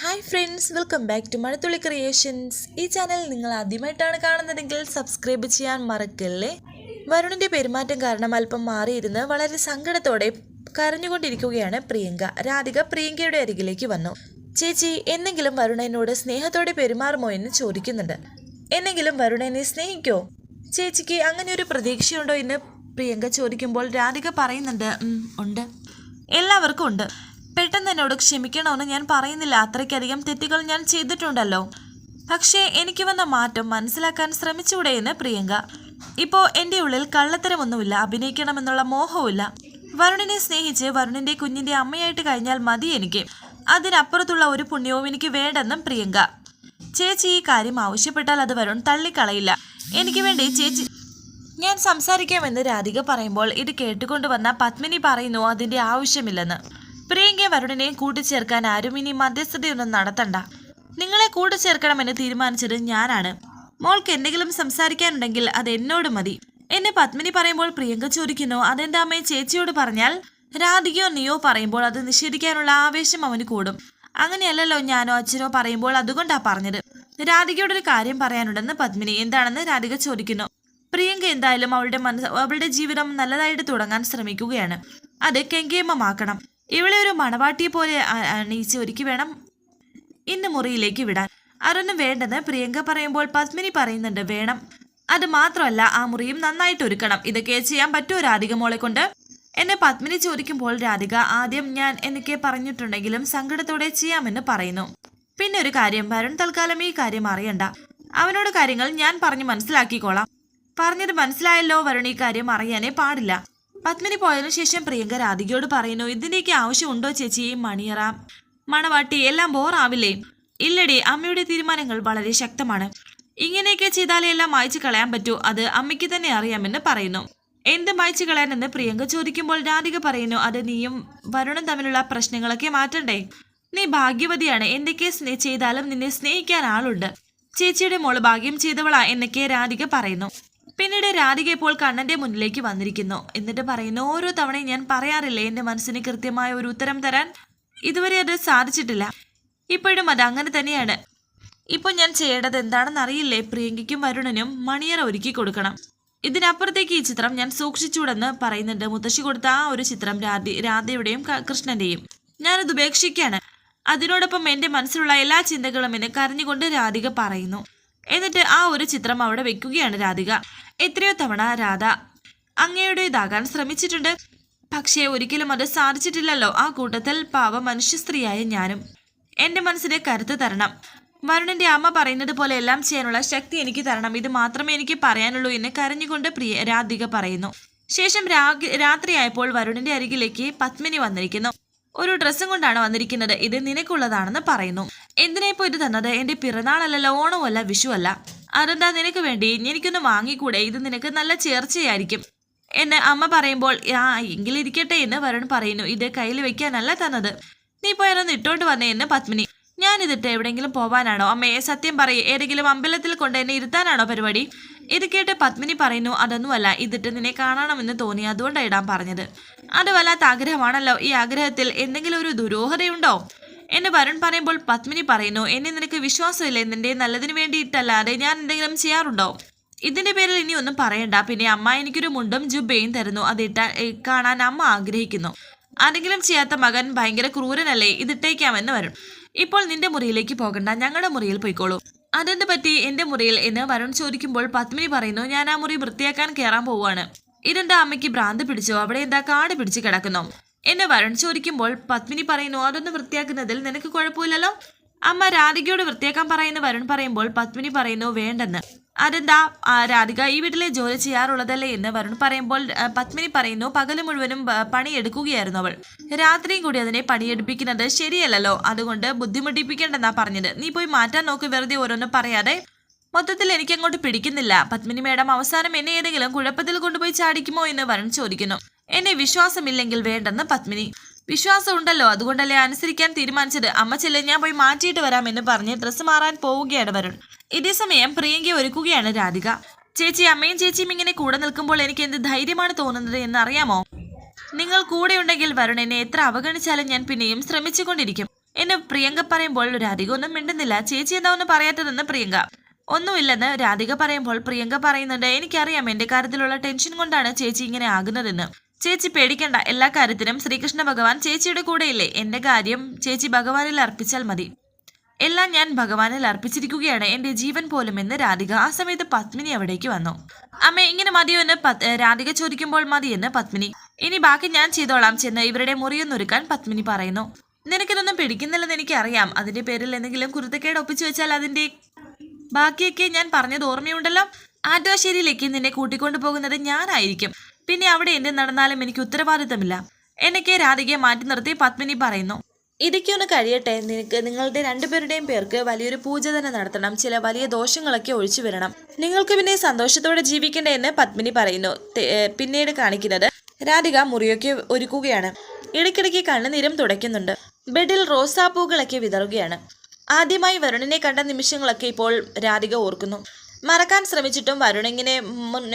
Hi friends welcome back to Mazhathulli creations ഈ channel നിങ്ങൾ ആദ്യമായിട്ടാണ് കാണുന്നതെങ്കിൽ സബ്സ്ക്രൈബ് ചെയ്യാൻ മറക്കല്ലേ? വരുണിന്റെ പെരുമാറ്റം കാരണം അല്പം മാറിയിരുന്ന് വളരെ സങ്കടത്തോടെ കരഞ്ഞുകൊണ്ടിരിക്കുകയാണ് പ്രിയങ്ക. രാധിക പ്രിയങ്കയുടെ അരികിലേക്ക് വന്നു. ചേച്ചി എന്നെങ്കിലും വരുണനോട് സ്നേഹത്തോടെ പെരുമാറുമോ എന്ന് ചോദിക്കുന്നുണ്ട്. എന്നെങ്കിലും വരുണനെ സ്നേഹിക്കോ? ചേച്ചിക്ക് അങ്ങനെ ഒരു പ്രതീക്ഷയുണ്ടോ എന്ന് പ്രിയങ്ക ചോദിക്കുമ്പോൾ രാധിക പറയുന്നുണ്ട് ഉണ്ട്. എല്ലാവർക്കും ഉണ്ട്. പെട്ടെന്ന് എന്നോട് ക്ഷമിക്കണമെന്ന് ഞാൻ പറയുന്നില്ല. അത്രയ്ക്കധികം തെറ്റുകൾ ഞാൻ ചെയ്തിട്ടുണ്ടല്ലോ. പക്ഷേ എനിക്ക് വന്ന മാറ്റം മനസ്സിലാക്കാൻ ശ്രമിച്ചൂടെ എന്ന് പ്രിയങ്ക. ഇപ്പോൾ എന്റെ ഉള്ളിൽ കള്ളത്തരമൊന്നുമില്ല. അഭിനയിക്കണമെന്നുള്ള മോഹവുമില്ല. വരുണിനെ സ്നേഹിച്ച് വരുണിന്റെ കുഞ്ഞിന്റെ അമ്മയായിട്ട് കഴിഞ്ഞാൽ മതി എനിക്ക്. അതിനപ്പുറത്തുള്ള ഒരു പുണ്യവും എനിക്ക് വേണ്ടെന്നും പ്രിയങ്ക. ചേച്ചി ഈ കാര്യം ആവശ്യപ്പെട്ടാൽ അത് വരുൺ തള്ളിക്കളയില്ല. എനിക്ക് വേണ്ടി ചേച്ചി ഞാൻ സംസാരിക്കാമെന്ന് രാധിക പറയുമ്പോൾ ഇത് കേട്ടുകൊണ്ട് വന്ന പത്മിനി പറയുന്നു അതിന്റെ ആവശ്യമില്ലെന്ന്. പ്രിയങ്ക വരുണിനെയും കൂട്ടിച്ചേർക്കാൻ ആരും ഇനി മധ്യസ്ഥതയൊന്നും നടത്തണ്ട. നിങ്ങളെ കൂട്ടിച്ചേർക്കണമെന്ന് തീരുമാനിച്ചത് ഞാനാണ്. മോൾക്ക് എന്തെങ്കിലും സംസാരിക്കാനുണ്ടെങ്കിൽ അത് എന്നോട് മതി. എന്നെ പത്മിനി പറയുമ്പോൾ പ്രിയങ്ക ചോദിക്കുന്നു അതെന്താ അമ്മയെ ചേച്ചിയോട് പറഞ്ഞാൽ രാധികയോ നീയോ പറയുമ്പോൾ അത് നിഷേധിക്കാനുള്ള ആവേശം അവന് കൂടും. അങ്ങനെയല്ലല്ലോ ഞാനോ അച്ഛനോ പറയുമ്പോൾ അതുകൊണ്ടാ പറഞ്ഞത്. രാധികയോട് ഒരു കാര്യം പറയാനുണ്ടെന്ന് പത്മിനി എന്താണെന്ന് രാധിക ചോദിക്കുന്നു. പ്രിയങ്ക എന്തായാലും അവളുടെ മനസ്സ് അവളുടെ ജീവിതം നല്ലതായിട്ട് തുടങ്ങാൻ ശ്രമിക്കുകയാണ്. അത് കെങ്കേമമാക്കണം. ഇവളെ ഒരു മണവാട്ടിയെ പോലെ അണിയിച്ച് ഒരുക്കി വേണം ഇന്ന് മുറിയിലേക്ക് വിടാൻ. അതൊന്നും വേണ്ടെന്ന് പ്രിയങ്ക പറയുമ്പോൾ പത്മിനി പറയുന്നുണ്ട് വേണം. അത് മാത്രമല്ല ആ മുറിയും നന്നായിട്ട് ഒരുക്കണം. ഇതൊക്കെ ചെയ്യാൻ പറ്റുമോ രാധിക മോളെ കൊണ്ട്? എന്നെ പത്മിനി ചോദിക്കുമ്പോൾ രാധിക ആദ്യം ഞാൻ എന്നൊക്കെ പറഞ്ഞിട്ടുണ്ടെങ്കിലും സങ്കടത്തോടെ ചെയ്യാമെന്ന് പറയുന്നു. പിന്നെ ഒരു കാര്യം വരുൺ തൽക്കാലം ഈ കാര്യം അറിയണ്ട. അവനോട് കാര്യങ്ങൾ ഞാൻ പറഞ്ഞു മനസ്സിലാക്കിക്കോളാം. പറഞ്ഞത് മനസ്സിലായല്ലോ വരുൺ ഈ കാര്യം അറിയാനേ പാടില്ല. പത്മിനി പോയതിനു ശേഷം പ്രിയങ്ക രാധികയോട് പറയുന്നു ഇതിന്റെയൊക്കെ ആവശ്യമുണ്ടോ ചേച്ചി? മണിയറ മണവാട്ടി എല്ലാം ബോറാവില്ലേ? ഇല്ലടി അമ്മയുടെ തീരുമാനങ്ങൾ വളരെ ശക്തമാണ്. ഇങ്ങനെയൊക്കെ ചെയ്താലേ എല്ലാം മായച്ചു കളയാൻ പറ്റൂ. അത് അമ്മയ്ക്ക് തന്നെ അറിയാമെന്ന് പറയുന്നു. എന്ത് മായച്ചു കളയാനെന്ന് പ്രിയങ്ക ചോദിക്കുമ്പോൾ രാധിക പറയുന്നു അത് നീയും വരുണും തമ്മിലുള്ള പ്രശ്നങ്ങളൊക്കെ മാറ്റണ്ടേ? നീ ഭാഗ്യവതിയാണ്. എന്തൊക്കെ ചെയ്താലും നിന്നെ സ്നേഹിക്കാൻ ആളുണ്ട്. ചേച്ചിയുടെ മോൾ ഭാഗ്യം ചെയ്തവളാ എന്നൊക്കെ രാധിക പറയുന്നു. പിന്നീട് രാധിക ഇപ്പോൾ കണ്ണന്റെ മുന്നിലേക്ക് വന്നിരിക്കുന്നു. എന്നിട്ട് പറയുന്നു ഓരോ തവണയും ഞാൻ പറയാറില്ലേ എന്റെ മനസ്സിന് കൃത്യമായ ഒരു ഉത്തരം തരാൻ? ഇതുവരെ അത് സാധിച്ചിട്ടില്ല. ഇപ്പോഴും അത് അങ്ങനെ തന്നെയാണ്. ഇപ്പോൾ ഞാൻ ചെയ്യേണ്ടത് എന്താണെന്ന് അറിയില്ലേ? പ്രിയങ്കയ്ക്കും വരുണനും മണിയറ ഒരുക്കി കൊടുക്കണം. ഇതിനപ്പുറത്തേക്ക് ഈ ചിത്രം ഞാൻ സൂക്ഷിച്ചൂടെന്ന് പറയുന്നുണ്ട്. മുത്തശ്ശി കൊടുത്ത ആ ഒരു ചിത്രം രാധി രാധയുടെയും കൃഷ്ണന്റെയും. ഞാനത് ഉപേക്ഷിക്കുകയാണ്. അതിനോടൊപ്പം എന്റെ മനസ്സിലുള്ള എല്ലാ ചിന്തകളും എന്ന് കരഞ്ഞുകൊണ്ട് രാധിക പറയുന്നു. എന്നിട്ട് ആ ഒരു ചിത്രം അവിടെ വെക്കുകയാണ് രാധിക. എത്രയോ തവണ രാധ അങ്ങയുടേതാകാൻ ശ്രമിച്ചിട്ടുണ്ട്. പക്ഷേ ഒരിക്കലും അത് സാധിച്ചിട്ടില്ലല്ലോ. ആ കൂട്ടത്തിൽ പാവ മനുഷ്യ സ്ത്രീയായ ഞാനും. എന്റെ മനസ്സിന് കരുത്ത് തരണം. വരുണിന്റെ അമ്മ പറയുന്നത് പോലെ എല്ലാം ചെയ്യാനുള്ള ശക്തി എനിക്ക് തരണം. ഇത് മാത്രമേ എനിക്ക് പറയാനുള്ളൂ എന്ന് കരഞ്ഞുകൊണ്ട് പ്രിയ രാധിക പറയുന്നു. ശേഷം രാത്രിയായപ്പോൾ വരുണിന്റെ അരികിലേക്ക് പത്മിനി വന്നിരിക്കുന്നു. ഒരു ഡ്രസ്സും കൊണ്ടാണ് വന്നിരിക്കുന്നത്. ഇത് നിനക്കുള്ളതാണെന്ന് പറയുന്നു. എന്തിനായിപ്പോ ഇത് തന്നത്? എന്റെ പിറന്നാളല്ലല്ലോ. ഓണമല്ല വിഷുവല്ല. അതെന്താ നിനക്ക് വേണ്ടി? എനിക്കൊന്ന് വാങ്ങിക്കൂടെ? ഇത് നിനക്ക് നല്ല ചേർച്ചയായിരിക്കും. എന്ന് അമ്മ പറയുമ്പോൾ ആ എങ്കിലിരിക്കട്ടെ എന്ന് വരുൺ പറയുന്നു. ഇത് കയ്യിൽ വെക്കാനല്ല തന്നത്. നീ പോയാലൊന്ന് ഇട്ടോണ്ട് വന്നേ എന്ന് പത്മിനി. ഞാനിതിട്ട് എവിടെയെങ്കിലും പോവാനാണോ? അമ്മയെ സത്യം പറയേ. ഏതെങ്കിലും അമ്പലത്തിൽ കൊണ്ട് എന്നെ ഇരുത്താനാണോ പരിപാടി? ഇത് കേട്ട് പത്മിനി പറയുന്നു അതൊന്നുമല്ല. ഇതിട്ട് നിന്നെ കാണണമെന്ന് തോന്നി. അതുകൊണ്ടാണ് ഇടാൻ പറഞ്ഞത്. അത് വല്ലാത്ത ആഗ്രഹമാണല്ലോ. ഈ ആഗ്രഹത്തിൽ എന്തെങ്കിലും ഒരു ദുരൂഹതയുണ്ടോ? എന്ന് വരുൺ പറയുമ്പോൾ പത്മിനി പറയുന്നു എന്നെ നിനക്ക് വിശ്വാസമില്ലേ? നിന്റെ നല്ലതിന് വേണ്ടിയിട്ടല്ലാതെ ഞാൻ എന്തെങ്കിലും ചെയ്യാറുണ്ടോ? ഇതിന്റെ പേരിൽ ഇനി ഒന്നും പറയണ്ട. പിന്നെ അമ്മ എനിക്കൊരു മുണ്ടും ജുബയും തരുന്നു. അതിട്ട കാണാൻ അമ്മ ആഗ്രഹിക്കുന്നു. ആരെങ്കിലും ചെയ്യാത്ത മകൻ ഭയങ്കര ക്രൂരനല്ലേ? ഇതിട്ടേക്കാമെന്ന് വരും ഇപ്പോൾ നിന്റെ മുറിയിലേക്ക് പോകണ്ട. ഞങ്ങളുടെ മുറിയിൽ പോയിക്കോളൂ. അതെന്ത് പറ്റി? എന്റെ മുറിയിൽ എന്ന് വരുൺ ചോദിക്കുമ്പോൾ പത്മിനി പറയുന്നു ഞാൻ ആ മുറി വൃത്തിയാക്കാൻ കയറാൻ പോവുകയാണ്. ഇതെന്താ അമ്മയ്ക്ക് ഭ്രാന്ത് പിടിച്ചോ? അവിടെ എന്താ കാട് പിടിച്ച് കിടക്കുന്നോ? എന്നെ വരുൺ ചോദിക്കുമ്പോൾ പത്മിനി പറയുന്നു അതൊന്ന് വൃത്തിയാക്കുന്നതിൽ നിനക്ക് കുഴപ്പമില്ലല്ലോ? അമ്മ രാധികയോട് വൃത്തിയാക്കാൻ പറയുന്ന വരുൺ പറയുമ്പോൾ പത്മിനി പറയുന്നു വേണ്ടെന്ന്. അതെന്താ? രാധിക ഈ വീട്ടിലെ ജോലി ചെയ്യാറുള്ളതല്ലേ എന്ന് വരുൺ പറയുമ്പോൾ പത്മിനി പറയുന്നു പകൽ മുഴുവനും പണിയെടുക്കുകയായിരുന്നു അവൾ. രാത്രിയും കൂടി അതിനെ പണിയെടുപ്പിക്കുന്നത് ശരിയല്ലല്ലോ. അതുകൊണ്ട് ബുദ്ധിമുട്ടിപ്പിക്കേണ്ടെന്നാ പറഞ്ഞത്. നീ പോയി മാറ്റാൻ നോക്ക് വെറുതെ ഓരോന്നും പറയാതെ. മൊത്തത്തിൽ എനിക്ക് അങ്ങോട്ട് പിടിക്കുന്നില്ല. പത്മിനി മേഡം അവസാനം എന്നെ ഏതെങ്കിലും കുഴപ്പത്തിൽ കൊണ്ടുപോയി ചാടിക്കുമോ? എന്ന് വരുൺ ചോദിക്കുന്നു. എന്നെ വിശ്വാസമില്ലെങ്കിൽ വേണ്ടെന്ന് പത്മിനി. വിശ്വാസം ഉണ്ടല്ലോ അതുകൊണ്ടല്ലേ അനുസരിക്കാൻ തീരുമാനിച്ചത്. അമ്മ ചെല്ലെ ഞാൻ പോയി മാറ്റിയിട്ട് വരാമെന്ന് പറഞ്ഞ് ഡ്രസ്സ് മാറാൻ പോവുകയാണ് വരുൺ. ഇതേ സമയം പ്രിയങ്കയെ ഒരുക്കുകയാണ് രാധിക. ചേച്ചി അമ്മയും ചേച്ചിയും ഇങ്ങനെ കൂടെ നിൽക്കുമ്പോൾ എനിക്ക് എന്ത് ധൈര്യമാണ് തോന്നുന്നത് എന്ന് അറിയാമോ നിങ്ങൾ കൂടെയുണ്ടെങ്കിൽ വരുൺ എന്നെ എത്ര അവഗണിച്ചാലും ഞാൻ പിന്നെയും ശ്രമിച്ചുകൊണ്ടിരിക്കും. എന്ന് പ്രിയങ്ക പറയുമ്പോൾ രാധിക ഒന്നും മിണ്ടുന്നില്ല. ചേച്ചി എന്താ ഒന്നും പറയാത്തതെന്ന് പ്രിയങ്ക. ഒന്നുമില്ലെന്ന് രാധിക പറയുമ്പോൾ പ്രിയങ്ക പറയുന്നുണ്ട് എനിക്കറിയാം എന്റെ കാര്യത്തിലുള്ള ടെൻഷൻ കൊണ്ടാണ് ചേച്ചി ഇങ്ങനെ ആകുന്നതെന്ന്. ചേച്ചി പേടിക്കണ്ട എല്ലാ കാര്യത്തിനും ശ്രീകൃഷ്ണ ഭഗവാൻ ചേച്ചിയുടെ കൂടെയില്ലേ? എന്റെ കാര്യം ചേച്ചി ഭഗവാനിൽ അർപ്പിച്ചാൽ മതി. എല്ലാം ഞാൻ ഭഗവാനിൽ അർപ്പിച്ചിരിക്കുകയാണ്. എന്റെ ജീവൻ പോലും എന്ന് രാധിക ആ സമയത്ത് പത്മിനി അവിടേക്ക് വന്നു. അമ്മ ഇങ്ങനെ മതിയോ എന്ന് രാധിക ചോദിക്കുമ്പോൾ മതിയെന്ന് പത്മിനി. ഇനി ബാക്കി ഞാൻ ചെയ്തോളാം ചെന്ന് ഇവരുടെ മുറിയൊന്നൊരുക്കാൻ പത്മിനി പറയുന്നു. നിനക്കിതൊന്നും പിടിക്കുന്നില്ലെന്ന് എനിക്കറിയാം. അതിന്റെ പേരിൽ എന്തെങ്കിലും കുരുത്തക്കേട് ഒപ്പിച്ചു വെച്ചാൽ അതിന്റെ ബാക്കിയൊക്കെ ഞാൻ പറഞ്ഞത് ഓർമ്മയുണ്ടല്ലോ? ആറ്റുവാശ്ശേരിയിലേക്ക് നിന്നെ കൂട്ടിക്കൊണ്ടു പോകുന്നത് ഞാനായിരിക്കും. പിന്നെ അവിടെ എന്ത് നടന്നാലും എനിക്ക് ഉത്തരവാദിത്തമില്ല. എനിക്ക് രാധികയെ മാറ്റി നിർത്തി പത്മിനി പറയുന്നു. ഇതൊക്കെ ഒന്ന് കഴിയട്ടെ. നിനക്ക് നിങ്ങളുടെ രണ്ടുപേരുടെയും പേർക്ക് വലിയൊരു പൂജ തന്നെ നടത്തണം. ചില വലിയ ദോഷങ്ങളൊക്കെ ഒഴിച്ചു വരണം. നിങ്ങൾക്ക് പിന്നെ സന്തോഷത്തോടെ ജീവിക്കണ്ടേ എന്ന് പത്മിനി പറയുന്നു. പിന്നീട് കാണിക്കുന്നത് രാധിക മുറിയൊക്കെ ഒരുക്കുകയാണ്. ഇടയ്ക്കിടയ്ക്ക് കണ്ണുനീരം തുടയ്ക്കുന്നുണ്ട്. ബെഡിൽ റോസാപ്പൂകളൊക്കെ വിതറുകയാണ്. ആദ്യമായി വരുണിനെ കണ്ട നിമിഷങ്ങളൊക്കെ ഇപ്പോൾ രാധിക ഓർക്കുന്നു. മറക്കാൻ ശ്രമിച്ചിട്ടും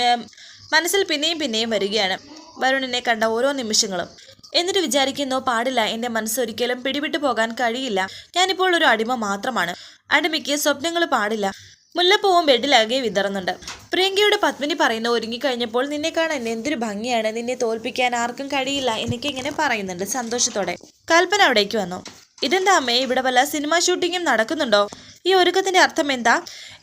ഏ, മനസ്സിൽ പിന്നെയും പിന്നെയും വരികയാണ്. വരുണിനെ കണ്ട ഓരോ നിമിഷങ്ങളും. എന്നിട്ട് വിചാരിക്കുന്നു പാടില്ല എന്റെ മനസ്സൊരിക്കലും പിടിവിട്ടു പോകാൻ കഴിയില്ല. ഞാനിപ്പോൾ ഒരു അടിമ മാത്രമാണ്. അടിമയ്ക്ക് സ്വപ്നങ്ങൾ പാടില്ല. മുല്ലപ്പൂവും ബെഡിലാകെ വിതറുന്നുണ്ട്. പ്രിയങ്കയുടെ പത്മിനി പറയുന്ന ഒരുങ്ങിക്കഴിഞ്ഞപ്പോൾ നിന്നെ കാണാൻ എന്തൊരു ഭംഗിയാണ്. നിന്നെ തോൽപ്പിക്കാൻ ആർക്കും കഴിയില്ല. എന്നൊക്കെ ഇങ്ങനെ പറയുന്നുണ്ട് സന്തോഷത്തോടെ. കൽപ്പന അവിടേക്ക് വന്നു. ഇതെന്താ അമ്മേ? ഇവിടെ വല്ല സിനിമാ ഷൂട്ടിങ്ങും നടക്കുന്നുണ്ടോ? ഈ ഒരുക്കത്തിന്റെ അർത്ഥം എന്താ?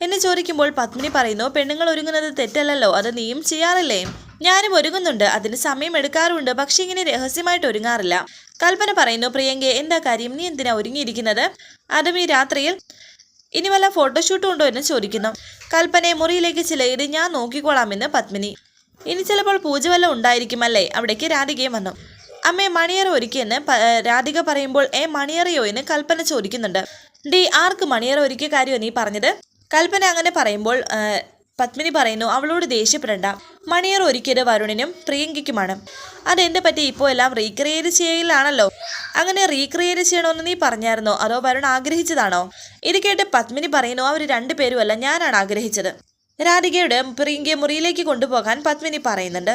എന്നെ ചോദിക്കുമ്പോൾ പത്മിനി പറയുന്നു പെണ്ണുങ്ങൾ ഒരുങ്ങുന്നത് തെറ്റല്ലല്ലോ അത് നീയും ചെയ്യാറില്ലേ? ഞാനും ഒരുങ്ങുന്നുണ്ട് അതിന് സമയം എടുക്കാറുണ്ട് പക്ഷെ ഇങ്ങനെ രഹസ്യമായിട്ട് ഒരുങ്ങാറില്ല. കൽപ്പന പറയുന്നു പ്രിയങ്ക എന്താ കാര്യം? നീ എന്തിനാ ഒരുങ്ങിയിരിക്കുന്നത്? അതും ഈ രാത്രിയിൽ ഇനി വല്ല ഫോട്ടോഷൂട്ടും ഉണ്ടോ എന്ന് ചോദിക്കുന്നു. കൽപ്പനയെ മുറിയിലേക്ക് ചിലയിട് ഞാൻ നോക്കിക്കോളാമെന്ന് പത്മിനി. ഇനി ചിലപ്പോൾ പൂജ വല്ല ഉണ്ടായിരിക്കും അല്ലേ? അവിടേക്ക് രാധികയും വന്നു. അമ്മേ മണിയറ ഒരുക്കിയെന്ന് രാധിക പറയുമ്പോൾ ഏ മണിയറയോ? എന്ന് കൽപ്പന ചോദിക്കുന്നുണ്ട്. ഡി ആർക്ക് മണിയറ ഒരുക്കിയ കാര്യമോ നീ പറഞ്ഞത്? കൽപ്പന അങ്ങനെ പറയുമ്പോൾ പത്മിനി പറയുന്നു അവളോട് ദേഷ്യപ്പെടണ്ട. മണിയർ ഒരുക്കിയത് വരുണിനും പ്രിയങ്കയ്ക്കുമാണ്. അതെന്ത് പറ്റി? ഇപ്പോൾ എല്ലാം റീക്രിയേറ്റ് ചെയ്യലാണല്ലോ. അങ്ങനെ റീക്രിയേറ്റ് ചെയ്യണമെന്ന് നീ പറഞ്ഞായിരുന്നോ? അതോ വരുൺ ആഗ്രഹിച്ചതാണോ? ഇത് കേട്ട് പത്മിനി പറയുന്നു അവർ രണ്ടുപേരുമല്ല ഞാനാണ് ആഗ്രഹിച്ചത്. രാധികയുടെ പ്രിയങ്കയെ മുറിയിലേക്ക് കൊണ്ടുപോകാൻ പത്മിനി പറയുന്നുണ്ട്.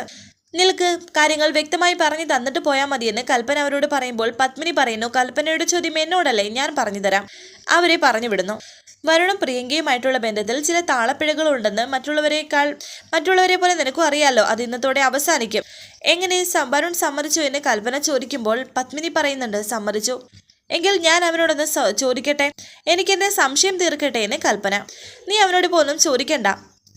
നിനക്ക് കാര്യങ്ങൾ വ്യക്തമായി പറഞ്ഞു തന്നിട്ട് പോയാൽ മതിയെന്ന് കൽപ്പന അവരോട് പറയുമ്പോൾ പത്മിനി പറയുന്നു കൽപ്പനയുടെ ചോദ്യം എന്നോടല്ലേ ഞാൻ പറഞ്ഞു തരാം. അവരെ പറഞ്ഞു വിടുന്നു. വരുണും പ്രിയങ്കയുമായിട്ടുള്ള ബന്ധത്തിൽ ചില താളപ്പിഴകളുണ്ടെന്ന് മറ്റുള്ളവരെക്കാൾ മറ്റുള്ളവരെ പോലെ നിനക്കും അറിയാലോ അത് ഇന്നത്തോടെ അവസാനിക്കും. എങ്ങനെ? വരുൺ സമ്മതിച്ചു എന്ന് കൽപ്പന ചോദിക്കുമ്പോൾ പത്മിനി പറയുന്നുണ്ട് സമ്മതിച്ചു. എങ്കിൽ ഞാൻ അവനോടൊന്ന് ചോദിക്കട്ടെ? എനിക്കെന്നെ സംശയം തീർക്കട്ടെ? എന്ന് കൽപ്പന. നീ അവനോട് പോലും ചോദിക്കണ്ട.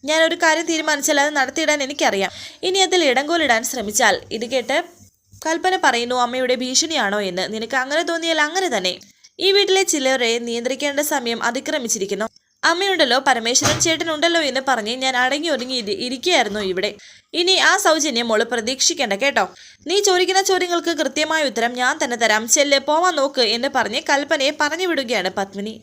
ഞാൻ ഒരു കാര്യം തീരുമാനിച്ചാൽ അത് നടത്തിയിടാൻ എനിക്കറിയാം. ഇനി അതിൽ ഇടങ്കോലിടാൻ ശ്രമിച്ചാൽ ഇത് കേട്ട് കൽപ്പന പറയുന്നു അമ്മയുടെ ഭീഷണിയാണോ എന്ന്? നിനക്ക് അങ്ങനെ തോന്നിയാൽ അങ്ങനെ തന്നെ. ഈ വീട്ടിലെ ചിലരെ നിയന്ത്രിക്കേണ്ട സമയം അതിക്രമിച്ചിരിക്കുന്നു. അമ്മയുണ്ടല്ലോ പരമേശ്വരൻ ചേട്ടനുണ്ടല്ലോ എന്ന് പറഞ്ഞ് ഞാൻ അടങ്ങി ഒതുങ്ങി ഇരി- ഇരിക്കുകയായിരുന്നു ഇവിടെ. ഇനി ആ സൗജന്യം മോൾ പ്രതീക്ഷിക്കേണ്ട കേട്ടോ? നീ ചോദിക്കുന്ന ചോദ്യങ്ങൾക്ക് കൃത്യമായ ഉത്തരം ഞാൻ തന്നെ തരാം. ചെല്ല് പോവാൻ നോക്ക് എന്ന് പറഞ്ഞ് കൽപ്പനയെ പറഞ്ഞു വിടുകയാണ് പത്മിനി.